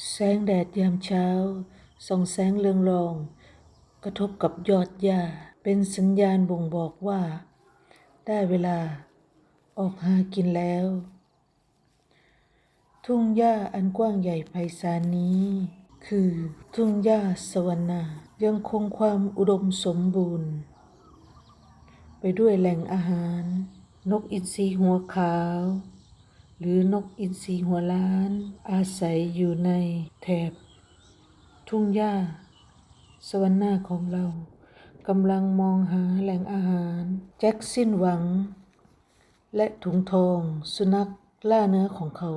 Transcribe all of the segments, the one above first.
แสงแดดยามเช้า ส่องแสงเรืองรอง กระทบกับยอดหญ้า เป็นสัญญาณบ่งบอกว่า ได้เวลาออกหากินแล้ว ทุ่งหญ้าอันกว้างใหญ่ไพศาลนี้ คือทุ่งหญ้าสวรรณายังคงความอุดมสมบูรณ์ ไปด้วยแหล่งอาหาร นกอินทรีหัวขาว หรือนกอินทรีหัวล้าน อาศัยอยู่ในแถบ ทุ่งหญ้า สวรรณาของเรากำลังมองหาแหล่งอาหาร แจ็คสิ้นหวัง และถุงทอง สุนัขล่าเนื้อของเขา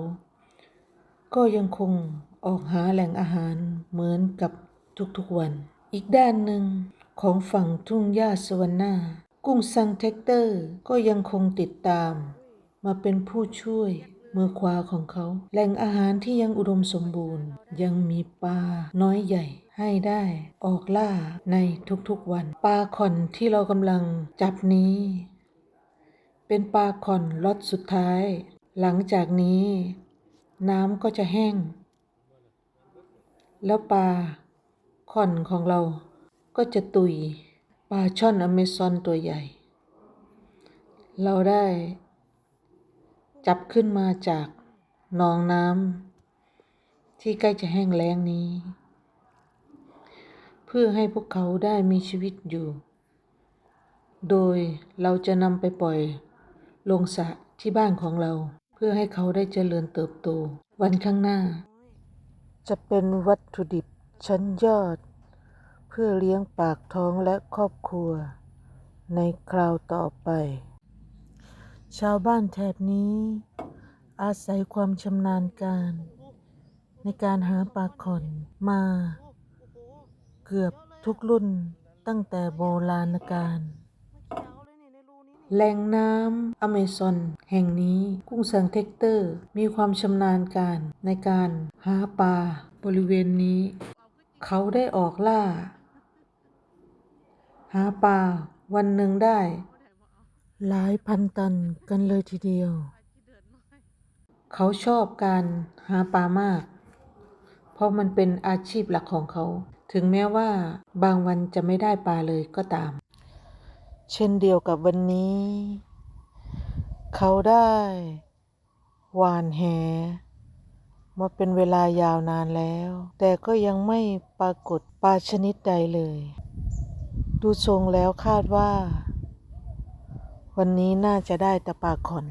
ก็ยังคงออกหาแหล่งอาหารเหมือนกับทุกๆวัน อีกด้านหนึ่งของฝั่งทุ่งหญ้าสวรรณากุ้งซังเทคเตอร์ก็ยังคงติดตาม มาเป็นผู้ช่วย มือขวาของเขา แหล่งอาหารที่ยังอุดมสมบูรณ์ ยังมีปลาน้อยใหญ่ให้ได้ออกล่าในทุกๆวันปลาข่อนที่เรากำลังจับนี้ เป็นปลาข่อนล็อตสุดท้าย หลังจากนี้ น้ำก็จะแห้ง แล้วปลาข่อนของเราก็จะตุยปลาช่อนอเมซอนตัวใหญ่ เราได้ จับขึ้นมาจากหนองน้ำที่ใกล้จะแห้งแล้งนี้ เพื่อให้พวกเขาได้มีชีวิตอยู่ โดยเราจะนำไปปล่อยลงสระที่บ้านของเรา เพื่อให้เขาได้เจริญเติบโต วันข้างหน้า จะเป็นวัตถุดิบชั้นยอด เพื่อเลี้ยงปากท้องและครอบครัว ในคราวต่อไป ชาวบ้านแถบนี้ อาศัยความชำนาญการ ในการหาปลาขอนมา เกือบทุกรุ่นตั้งแต่โบราณกาลแหล่งน้ำอเมซอนแห่งนี้กุ้งสังเทคเตอร์มีความชำนาญการในการหาปลาบริเวณนี้ เขาได้ออกล่า หาปลาวันหนึ่งได้ หลายพันตันกันเลยทีเดียว เขาชอบการหาปลามาก เพราะมันเป็นอาชีพหลักของเขา ถึงแม้ว่าบางวันจะไม่ได้ปลาเลยก็ตาม เช่นเดียวกับวันนี้ เขาได้หวานแหมาเป็นเวลายาวนานแล้ว แต่ก็ยังไม่ปรากฏปลาชนิดใดเลย ดูทรงแล้วคาดว่า วันนี้น่าจะได้ตะปาคอน